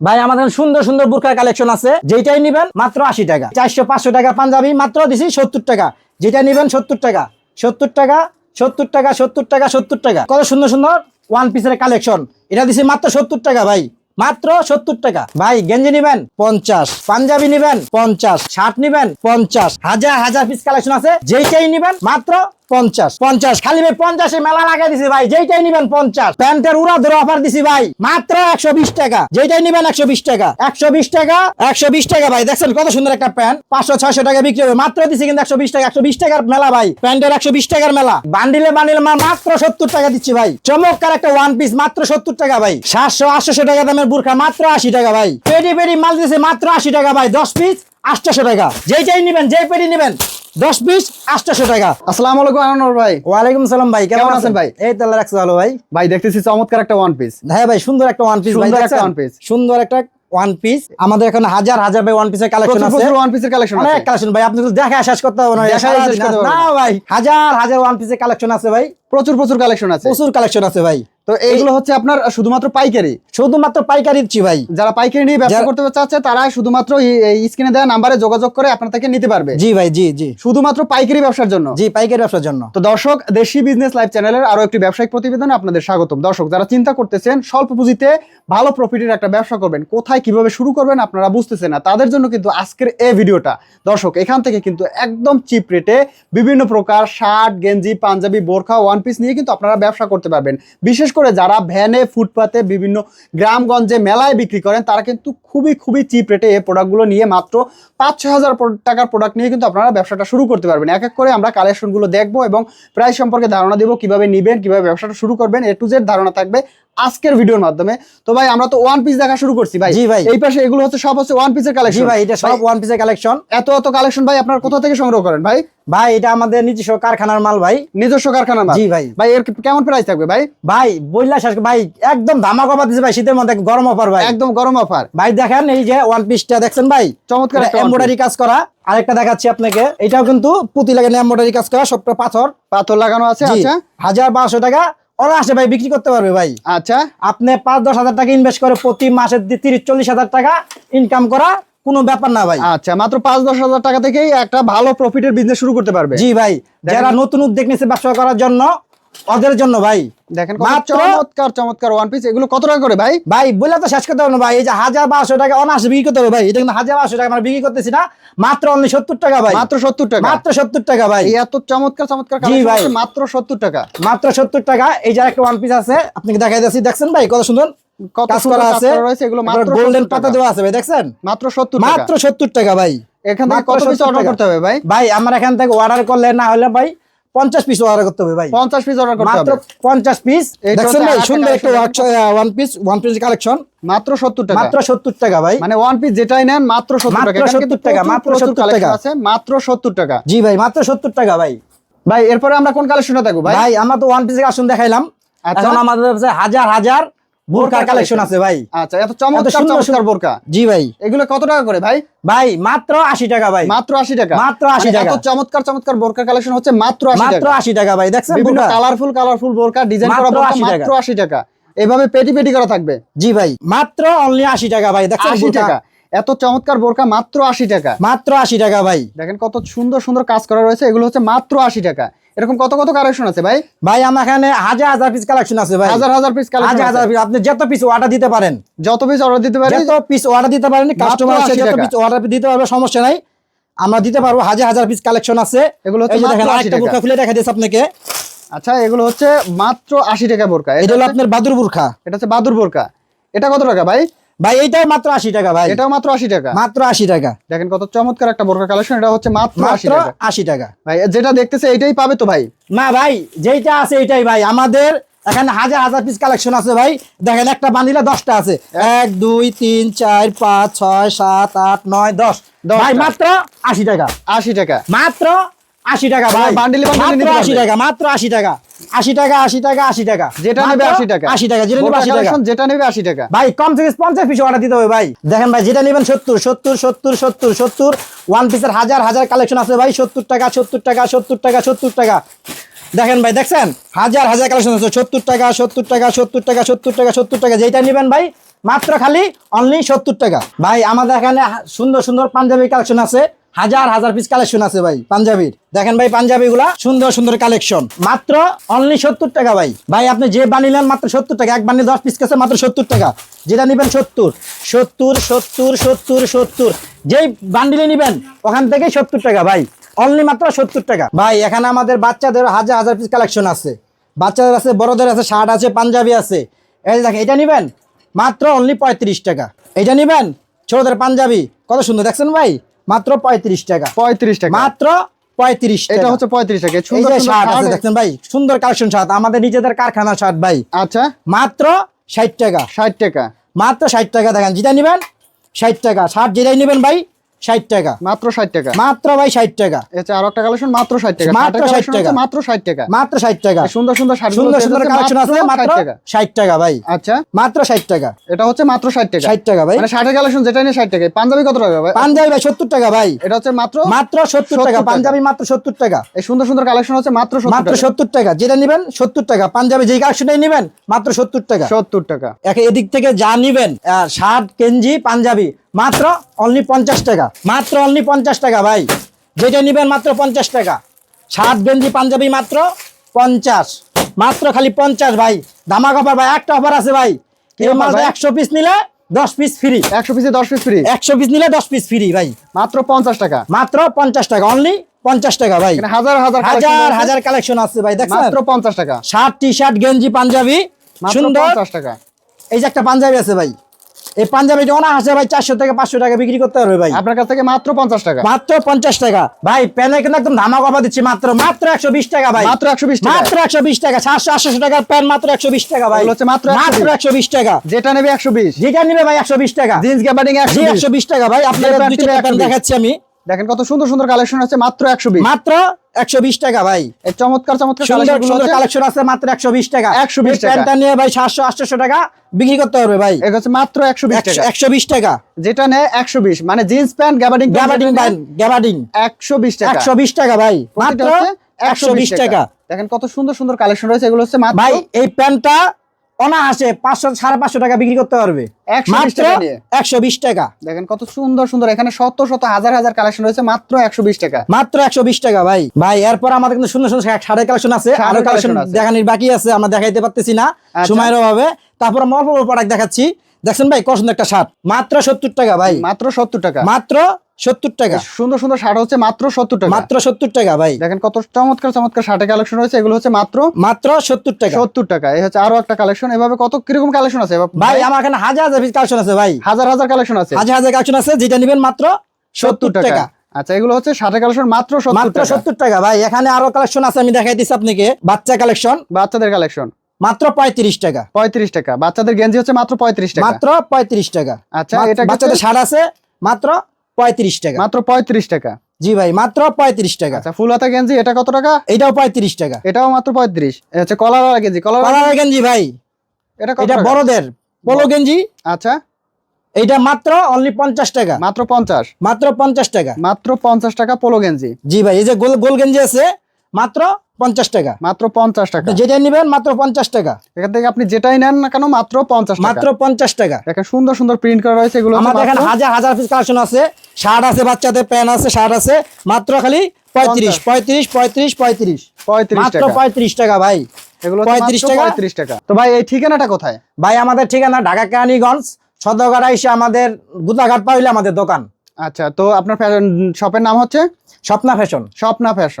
ভাই আমাদের সুন্দর সুন্দর বুরকার কালেকশন আছে। যেটাই নিবেন মাত্র আশি টাকা। চারশো, পাঁচশো টাকা পাঞ্জাবি, মাত্র দিছি সত্তর টাকা। যেটা নিবেন সত্তর টাকা। সত্তর টাকা সত্তর টাকা সত্তর টাকা সত্তর টাকা। কত সুন্দর সুন্দর ওয়ান পিসের কালেকশন এটা দিছি মাত্র সত্তর টাকা, ভাই। মাত্র সত্তর টাকা। ভাই, গেঞ্জি নিবেন পঞ্চাশ, পাঞ্জাবি নিবেন পঞ্চাশ, শার্ট নিবেন পঞ্চাশ। হাজার হাজার পিস কালেকশন আছে। যেইটাই নিবেন মাত্র পঞ্চাশ। পঞ্চাশ। খালি ভাই পঞ্চাশে মেলা লাগাই দিছি ভাই, যেইটাই নিবেন পঞ্চাশ। প্যান্টের উড়া ধরে অফার দিছি ভাই, মাত্র একশো বিশ টাকা। যেইটাই নিবেন একশো বিশ টাকা। একশো বিশ টাকা, একশো বিশ টাকা ভাই। দেখছেন কত সুন্দর একটা প্যান্ট, পাঁচশো, ছয়শো টাকা বিক্রি হবে। মাত্র দিছি কিন্তু একশো বিশ টাকা, একশো বিশ টাকার মেলা ভাই। প্যান্টের একশো বিশ টাকার মেলা। বান্ডিলে বান্ডিলে মাত্র সত্তর টাকা দিচ্ছি ভাই। চমৎকার একটা ওয়ান পিস মাত্র সত্তর টাকা ভাই। সাতশো আটশো টাকা দামের বুরখা, মাত্র আশি টাকা ভাই। পেডি পেডি মাল দিছে মাত্র আশি টাকা ভাই। দশ পিস আটশো টাকা। যেইটাই নিবেন, যেই পেডি নিবেন দশ পিস আটশো টাকা। আসসালামু আলাইকুম আনানোর ভাই। ওয়ালাইকুম সালাম ভাই কেমন আছেন ভাই? এই তো আল্লাহ রাখছে ভালো ভাই। ভাই দেখতেছি চমৎকার একটা ওয়ান পিস হ্যাঁ ভাই সুন্দর একটা ওয়ান পিস সুন্দর একটা one piece। সুন্দর একটা ওয়ান পিস আমাদের এখন হাজার হাজার ভাই ওয়ান পিসের কালেকশন আছে। প্রচুর ওয়ান পিসের কালেকশন আছে অনেক কালেকশন ভাই আপনি তো দেখা শেষ করতে হবে না ভাই হাজার হাজার ওয়ান পিসের কালেকশন আছে ভাই। প্রচুর প্রচুর কালেকশন আছে। প্রচুর কালেকশন আছে ভাই। তো এইগুলো হচ্ছে আপনার শুধুমাত্র পাইকারি। শুধুমাত্র পাইকারি দিচ্ছি ভাই। যারা পাইকারি নিয়ে ব্যবসা করতে চাচ্ছে তারা শুধুমাত্র স্ক্রিনে দেওয়া নাম্বারে যোগাযোগ করে আপনার থেকে নিতে পারবে। জি ভাই জি জি। শুধুমাত্র পাইকারি ব্যবসার জন্য। জি পাইকারি ব্যবসার জন্য। তো দর্শক দেশি বিজনেস লাইভ চ্যানেলের আরও একটি ব্যবসায়িক প্রতিবেদনে আপনাদের স্বাগতম। দর্শক যারা চিন্তা করতেছেন স্বল্প পুঁজিতে ভালো প্রফিটের একটা ব্যবসা করবেন কোথায় কীভাবে শুরু করবেন আপনারা বুঝতেছেন না। তাদের জন্য কিন্তু আজকের এই ভিডিওটা। দর্শক এখান থেকে কিন্তু একদম চিপ রেটে বিভিন্ন প্রকার শার্ট গেঞ্জি পাঞ্জাবি বোরখা ওয়ান পিস নিয়ে কিন্তু আপনারা ব্যবসা করতে পারবেন। বিশেষ করে যারা ভ্যানে ফুটপাতে বিভিন্ন গ্রামগঞ্জে মেলায় বিক্রি করেন তারা কিন্তু খুবই খুবই চিপ রেটে এই প্রোডাক্টগুলো নিয়ে মাত্র পাঁচ ছ হাজার টাকার প্রোডাক্ট নিয়ে কিন্তু আপনারা ব্যবসাটা শুরু করতে পারবেন। এক এক করে আমরা কালেকশনগুলো দেখব এবং প্রাইস সম্পর্কে ধারণা দেবো কীভাবে নিবেন কীভাবে ব্যবসাটা শুরু করবেন। এ টু জেড ধারণা থাকবে আজকের ভিডিওর মাধ্যমে। তো ভাই আমরা তো ওয়ান পিস দেখা শুরু করছি ভাই। জি ভাই। এই পাশে এগুলো হচ্ছে সব হচ্ছে ওয়ান পিসের কালেকশন ভাই এটা সব ওয়ান পিসের কালেকশন এত এত কালেকশন ভাই আপনারা কোথা থেকে সংগ্রহ করেন ভাই? ভাই এটা আমাদের নিজস্ব কারখানার মাল ভাই। নিজস্ব কারখানা মাল? জি ভাই। ভাই এর কেমন প্রাইস থাকবে ভাই? ভাই বললা শেষ ভাই একদম ধামাক অফার দিছে ভাই শীতের মধ্যে গরম অফার ভাই। একদম গরম অফার। ভাই দেখেন এই যে ওয়ান পিসটা দেখছেন ভাই? চমৎকার এমব্রয়ডারি কাজ করা। আরেকটা দেখাচ্ছি আপনাকে। এটাও কিন্তু পুঁতি লাগানো এমব্রয়ডারি কাজ করা সবটা পাথর। পাথর লাগানো আছে আচ্ছা। হাজার বারোশো টাকা। ওরা আসে ভাই বিক্রি করতে পারবে ভাই। আচ্ছা। আপনি পাঁচ দশ হাজার টাকা ইনভেস্ট করে প্রতি মাসে তিরিশ চল্লিশ হাজার টাকা ইনকাম করা কোনো ব্যাপার না ভাই। আচ্ছা মাত্র পাঁচ দশ হাজার টাকা থেকেই একটা ভালো প্রফিটের বিজনেস শুরু করতে পারবে। জি ভাই যারা নতুন উদ্যোগ নিচ্ছে ব্যবসা করার জন্য ওদের জন্য ভাই। দেখেন চমৎকার চমৎকার ওয়ান পিস এগুলো কত টাকা করে ভাই? ভাই বলে তো শেষ করতে হবে না ভাই। এই যে হাজার বারোশো টাকা অনার্স বিক্রি করতে হবে ভাই। এটা কিন্তু হাজার বারোশো টাকা আমরা বিক্রি করতেছি না। মাত্র অনলি সত্তর টাকা ভাই। মাত্র সত্তর টাকা। মাত্র সত্তর টাকা ভাই। এত চমৎকার চমৎকার জি ভাই। মাত্র সত্তর টাকা। মাত্র সত্তর টাকা। এই যে একটা ওয়ান পিস আছে আপনাকে দেখাই দেখছেন ভাই কত সুন্দর? কাজ করা আছে? এগুলো মাত্র গোল্ডেন পাতা। দেওয়া আছে ভাই দেখছেন? মাত্র টাকা। মাত্র সত্তর টাকা ভাই। এখান থেকে কত পিস অর্ডার করতে হবে ভাই? ভাই আমার এখান থেকে অর্ডার করলে না হলে ভাই পঞ্চাশ পিস অর্ডার করতে হবে ভাই। পঞ্চাশ পিস অর্ডার করতে মাত্র হবে। পিস দেখছেন ভাই সুন্দর একটা one piece one piece collection মাত্র সত্তর টাকা। মাত্র সত্তর টাকা ভাই। মানে ওয়ান পিস যেটাই নেন মাত্র সত্তর মাত্র টাকা। এখানে 70 টাকা, মাত্র প্রচুর 70 টাকা। আছে মাত্র সত্তর টাকা। জি ভাই মাত্র সত্তর টাকা ভাই। ভাই এরপরে আমরা কোন কালেকশনটা দেখব ভাই? ভাই আমরা তো ওয়ান পিসের কালেকশন দেখাইলাম। আচ্ছা। এখন আমাদের কাছে হাজার হাজার বোরকার বোরকার কালেকশন আছে ভাই। আচ্ছা এত চমৎকার চমৎকার বোরকা। জি ভাই। এগুলো কত টাকা করে ভাই? ভাই মাত্র আশি টাকা ভাই। মাত্র আশি টাকা। মাত্র 80 মানে টাকা। এত চমৎকার চমৎকার বোরকা কালেকশন হচ্ছে মাত্র আশি মাত্র টাকা। আশি টাকা ভাই দেখছেন বিভিন্ন? কালারফুল কালারফুল বোরকা ডিজাইন করা মাত্র বোরকা মাত্র আশি টাকা। এভাবে পেটি পেটি করা থাকবে। জি ভাই মাত্র অনলি আশি টাকা ভাই দেখছেন আশি বোরকা? টাকা। এত চমৎকার বোরকা মাত্র আশি টাকা। মাত্র আশি টাকা ভাই। দেখেন কত সুন্দর সুন্দর কাজ করা রয়েছে এগুলো হচ্ছে মাত্র আশি টাকা। এরকম কত কত কালেকশন আছে ভাই? ভাই আমার এখানে হাজার হাজার পিস কালেকশন আছে ভাই। হাজার হাজার পিস কালেকশন হাজার পিস আপনি যত পিস অর্ডার দিতে পারেন। যত পিস অর্ডার দিতে পারি যত পিস অর্ডার দিতে পারেন কাস্টমার 80 যত পিস অর্ডার দিতে পারবে সমস্যা নাই। আমরা দিতে পারব হাজার হাজার পিস কালেকশন আছে। এগুলো হচ্ছে দেখেন মাত্র 80 আরেকটা। বোরকা খুলে দেখা দিয়েছে আপনাকে। আচ্ছা এগুলো হচ্ছে মাত্র আশি টাকা বোরকা এটা হলো আপনার বাদুর বোরখা। এটা হচ্ছে বাদুর বোরকা এটা কত টাকা ভাই? ভাই এইটাও মাত্র আশি টাকা ভাই। এটাও মাত্র আশি টাকা। মাত্র আশি টাকা। দেখেন কত চমৎকার একটা বোরকা কালেকশন এটা হচ্ছে মাত্র আশি টাকা। ভাই যেটা দেখতেছে এটাই পাবে তো ভাই? না ভাই যেইটা আছে এটাই ভাই। আমাদের এখানে হাজার হাজার পিস কালেকশন আছে ভাই। দেখেন একটা বান্দিলে দশটা আছে। এক দুই তিন চার পাঁচ ছয় সাত আট নয় দশ। ভাই মাত্র আশি টাকা। আশি টাকা। মাত্র আশি টাকা ভাই ভাই, বান্ডিলে বান্ডিলে মাত্র নিতে আশি পারবে। টাকা মাত্র আশি টাকা। আশি টাকা আশি টাকা আশি টাকা। যেটা নেবে আশি টাকা। আশি টাকা যেটা নেবে আশি টাকা। যেটা নেবে আশি টাকা। ভাই কম থেকে পঞ্চাশ পিস অর্ডার দিতে হবে ভাই। দেখেন ভাই যেটা নেবেন সত্তর সত্তর সত্তর সত্তর সত্তর। ওয়ান পিসের হাজার হাজার কালেকশন আছে ভাই সত্তর টাকা সত্তর টাকা সত্তর টাকা সত্তর টাকা। দেখেন ভাই দেখছেন? হাজার হাজার কালেকশন আছে সত্তর টাকা সত্তর টাকা সত্তর টাকা সত্তর টাকা সত্তর টাকা। যেটা নেবেন ভাই মাত্র খালি অনলি সত্তর টাকা। ভাই আমাদের এখানে সুন্দর সুন্দর পাঞ্জাবি কালেকশন আছে। হাজার হাজার পিস কালেকশন আছে ভাই, পাঞ্জাবির। দেখেন ভাই পাঞ্জাবি গুলা সুন্দর সুন্দর কালেকশন মাত্র অনলি সত্তর টাকা ভাই। ভাই, আপনি যে বানিলেন মাত্র সত্তর টাকা, এক বানি দশ পিস কাছে মাত্র সত্তর টাকা। যেটা নিবেন সত্তর। সত্তর সত্তর সত্তর সত্তর। যেই বান্ডিলে নিবেন, ওখান থেকে সত্তর টাকা ভাই। অনলি মাত্র সত্তর টাকা। ভাই, এখানে আমাদের বাচ্চাদের হাজার হাজার পিস কালেকশন আছে। বাচ্চাদের আছে, বড়দের আছে শার্ট আছে, পাঞ্জাবি আছে। এই দেখেন, এটা নিবেন? মাত্র অনলি পঁয়ত্রিশ টাকা। এটা নিবেন? ছোটদের পাঞ্জাবি। কত সুন্দর, দেখছেন ভাই? মাত্র পঁয়ত্রিশ টাকা। পঁয়ত্রিশ টাকা। মাত্র পঁয়ত্রিশ এটা হচ্ছে পঁয়ত্রিশ টাকা। সুন্দর যে শার্ট আছে দেখছেন ভাই? সুন্দর কালেকশন শার্ট আমাদের নিজেদের শার্ট ভাই। আচ্ছা। মাত্র ষাট টাকা। ষাট টাকা। মাত্র ষাট টাকা দেখেন যেটা নিবেন ষাট টাকা। ষাট যেটাই নেবেন ভাই ষাট টাকা। মাত্র ষাট টাকা? মাত্র ভাই ষাট টাকা। আচ্ছা আর একটা কালেকশন মাত্র ষাট টাকা। মাত্র 60 টাকা। মাত্র ষাট টাকা। মাত্র ষাট টাকা। সুন্দর সুন্দর সুন্দর সুন্দর কালেকশন আছে মাত্র ষাট টাকা। ভাই। আচ্ছা। মাত্র ষাট টাকা। এটা হচ্ছে মাত্র ষাট টাকা। ষাট টাকা ভাই। মানে শার্টের কালেকশন যেটা নিয়ে ষাট টাকা। পাঞ্জাবি কত টাকা ভাই? পাঞ্জাবি ভাই সত্তর টাকা ভাই। এটা হচ্ছে মাত্র মাত্র সত্তর 70 টাকা। পাঞ্জাবি মাত্র সত্তর টাকা। এই সুন্দর সুন্দর কালেকশন হচ্ছে মাত্র মাত্র সত্তর টাকা। যেটা নিবেন সত্তর টাকা। পাঞ্জাবি যেই কালেকশনটাই নিবেন মাত্র সত্তর টাকা। সত্তর টাকা। একে এদিক থেকে যা নিবেন শার্ট কেঞ্জি পাঞ্জাবি মাত্র অনলি পঞ্চাশ টাকা। মাত্র অনলি পঞ্চাশ টাকা ভাই। যেটা নিবেন মাত্র পঞ্চাশ টাকা। শার্ট গেঞ্জি পাঞ্জাবি মাত্র পঞ্চাশ। মাত্র খালি পঞ্চাশ ভাই। ধামাক অফার ভাই একটা অফার আছে ভাই। এই একশো পিস নিলে দশ পিস ফ্রি একশো পিসে দশ পিস ফ্রি একশো পিস নিলে দশ পিস ফ্রি ভাই। মাত্র পঞ্চাশ টাকা? মাত্র পঞ্চাশ টাকা অনলি পঞ্চাশ টাকা ভাই। হাজার হাজার হাজার হাজার কালেকশন আছে ভাই দেখছেন? মাত্র পঞ্চাশ টাকা। শার্ট টি শার্ট গেঞ্জি পাঞ্জাবি মাত্র সুন্দর। পঞ্চাশ টাকা। এই যে একটা পাঞ্জাবি আছে ভাই। এই পাঞ্জাবি জোনা আছে ভাই চারশো থেকে পাঁচশো টাকা বিক্রি করতে পারবে ভাই। আপনার কাছ থেকে মাত্র পঞ্চাশ টাকা। মাত্র পঞ্চাশ টাকা। ভাই প্যানে কিন্তু একদম ধামা অফার দিচ্ছি মাত্র মাত্র একশো বিশ টাকা ভাই। মাত্র একশো বিশ টাকা। মাত্র একশো বিশ টাকা সাতশো আটশো টাকার প্যান মাত্র একশো বিশ টাকা ভাই। হচ্ছে মাত্র 120 মাত্র একশো বিশ টাকা। যেটা নেবে একশো বিশ। যেটা নেবে ভাই একশো বিশ টাকা। জিন্স গ্যাবার্ডিং একশো বিশ। টাকা ভাই। আপনার প্যান্ট দুই চারটা নিবে প্যান্ট 120 দেখাচ্ছি আমি। দেখেন কত সুন্দর সুন্দর কালেকশন আছে মাত্র একশো বিশ। মাত্র একশো বিশ টাকা ভাই। চমৎকার চমৎকার সুন্দর collection গুলো সুন্দর হচ্ছে- কালেকশন আছে মাত্র একশো বিশ টাকা। 120 এই প্যান্টটা নিয়ে ভাই সাতশো আটশো টাকা বিক্রি করতে পারবে ভাই। এগুলো হচ্ছে মাত্র একশো বিশ টাকা। একশো বিশ টাকা। যেটা নেয় একশো বিশ। মানে জিন্স প্যান্ট একশো বিশ টাকা। একশো বিশ টাকা ভাই মাত্র একশো বিশ টাকা। দেখেন কত সুন্দর সুন্দর কালেকশন রয়েছে এগুলো হচ্ছে ভাই এই প্যান্টটা অনায়াসে পাঁচশো সাড়ে পাঁচশো টাকা বিক্রি করতে পারবে। 120 মাত্র টাকা নিয়ে। একশো বিশ টাকা। দেখেন কত সুন্দর সুন্দর। এখানে শত শত হাজার হাজার কালেকশন রয়েছে মাত্র একশো বিশ টাকা। মাত্র একশো বিশ টাকা ভাই। ভাই এরপর আমাদের কিন্তু সুন্দর সুন্দর শাড়ির কালেকশন আছে। আরও কালেকশন দেখানোর বাকি আছে আমরা দেখাইতে পারতেছি না। আচ্ছা। সময়ের অভাবে। তারপর আমরা অল্প অল্প প্রোডাক্ট দেখাচ্ছি। দেখছেন ভাই কত সুন্দর একটা শার্ট? মাত্র সত্তর টাকা ভাই। মাত্র সত্তর টাকা। মাত্র সত্তর টাকা। সুন্দর সুন্দর শার্ট হচ্ছে মাত্র সত্তর টাকা। মাত্র সত্তর টাকা ভাই। দেখেন কত চমৎকার চমৎকার শার্টের কালেকশন রয়েছে। এগুলো হচ্ছে মাত্র মাত্র সত্তর টাকা। সত্তর টাকা। এই হচ্ছে আরও একটা কালেকশন। এভাবে কত কীরকম কালেকশন আছে? ভাই আমার এখানে হাজার হাজার কালেকশন আছে ভাই। হাজার হাজার কালেকশন আছে। হাজার হাজার কালেকশন আছে যেটা নেবেন মাত্র সত্তর টাকা। আচ্ছা এগুলো হচ্ছে শার্টের কালেকশন মাত্র মাত্র সত্তর টাকা ভাই। এখানে আরও কালেকশন আছে আমি দেখাই দিচ্ছি আপনাকে। বাচ্চা কালেকশন। বাচ্চাদের কালেকশন। মাত্র পঁয়ত্রিশ টাকা। পঁয়ত্রিশ টাকা। বাচ্চাদের গেঞ্জি হচ্ছে মাত্র পঁয়ত্রিশ টাকা। মাত্র পঁয়ত্রিশ টাকা। আচ্ছা এটা বাচ্চাদের শার্ট আছে মাত্র পঁয়ত্রিশ টাকা। মাত্র পঁয়ত্রিশ টাকা। জি ভাই মাত্র পঁয়ত্রিশ টাকা। আচ্ছা ফুল হাতা গেঞ্জি এটা কত টাকা? এটাও পঁয়ত্রিশ টাকা। এটাও মাত্র পঁয়ত্রিশ। হচ্ছে কলার গেঞ্জি। কলার গেঞ্জি ভাই। এটা এটা বড়দের। পোলো গেঞ্জি। আচ্ছা। এইটা মাত্র অনলি পঞ্চাশ টাকা। মাত্র পঞ্চাশ। মাত্র পঞ্চাশ টাকা। মাত্র পঞ্চাশ টাকা পোলো গেঞ্জি। জি ভাই এই যে গোল গোল গেঞ্জি আছে মাত্র পঞ্চাশ টাকা। মাত্র পঞ্চাশ টাকা। যেটা নেবেন মাত্র পঞ্চাশ টাকা। এখান থেকে আপনি যেটাই নেন না কেন মাত্র পঞ্চাশ মাত্র পঞ্চাশ টাকা। দেখেন সুন্দর সুন্দর প্রিন্ট করা রয়েছে এগুলো আমাদের এখানে হাজার হাজার পিস কালেকশন আছে। শার্ট আছে বাচ্চাদের প্যান্ট আছে শার্ট আছে। মাত্র খালি পঁয়ত্রিশ পঁয়ত্রিশ পঁয়ত্রিশ পঁয়ত্রিশ। পঁয়ত্রিশ মাত্র পঁয়ত্রিশ টাকা ভাই। এগুলো পঁয়ত্রিশ? টাকা। পঁয়ত্রিশ টাকা। তো ভাই এই ঠিকানাটা কোথায়? ভাই আমাদের ঠিকানা ঢাকা কেরানীগঞ্জ সদরঘাট এসে আমাদের গুদাঘাট পাইলে আমাদের দোকান। আচ্ছা তো আপনার শপের নাম হচ্ছে? Swapna fashion Swapna fashion